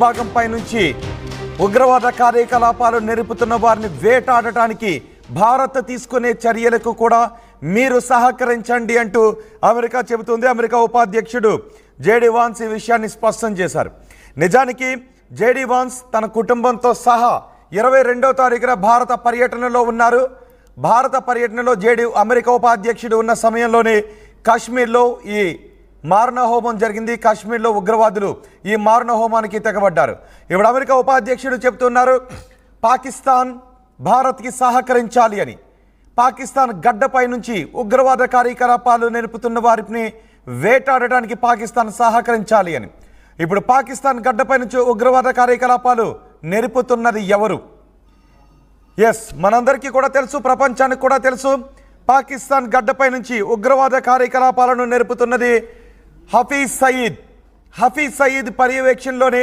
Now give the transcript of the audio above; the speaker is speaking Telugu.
భాగంపై నుంచి ఉగ్రవాద కార్యకలాపాలు నెరుపుతున్న వారిని వేటాడటానికి భారత్ తీసుకునే చర్యలకు కూడా మీరు సహకరించండి అంటూ అమెరికా చెబుతుంది. అమెరికా ఉపాధ్యక్షుడు జేడీ వాన్స్ ఈ విషయాన్ని స్పష్టం చేశారు. నిజానికి జేడీ వాన్స్ తన కుటుంబంతో సహా ఇరవై రెండో తారీఖున భారత పర్యటనలో ఉన్నారు. భారత పర్యటనలో జేడీ అమెరికా ఉపాధ్యక్షుడు ఉన్న సమయంలోనే కాశ్మీర్లో ఈ మారణ హోమం జరిగింది. కాశ్మీర్లో ఉగ్రవాదులు ఈ మారణ హోమానికి తెగబడ్డారు. ఇప్పుడు అమెరికా ఉపాధ్యక్షుడు చెప్తున్నారు పాకిస్తాన్ భారత్కి సహకరించాలి అని. పాకిస్తాన్ గడ్డపై నుంచి ఉగ్రవాద కార్యకలాపాలు నిలుపుతున్న వారిని వేటాడటానికి పాకిస్తాన్ సహకరించాలి అని. ఇప్పుడు పాకిస్తాన్ గడ్డపై నుంచి ఉగ్రవాద కార్యకలాపాలు నెరుపుతున్నది ఎవరు? ఎస్ మనందరికీ కూడా తెలుసు ప్రపంచానికి కూడా తెలుసు. పాకిస్తాన్ గడ్డపై నుంచి ఉగ్రవాద కార్యకలాపాలను నెరుపుతున్నది హఫీజ్ సయీద్. హఫీజ్ సయీద్ పర్యవేక్షణలోనే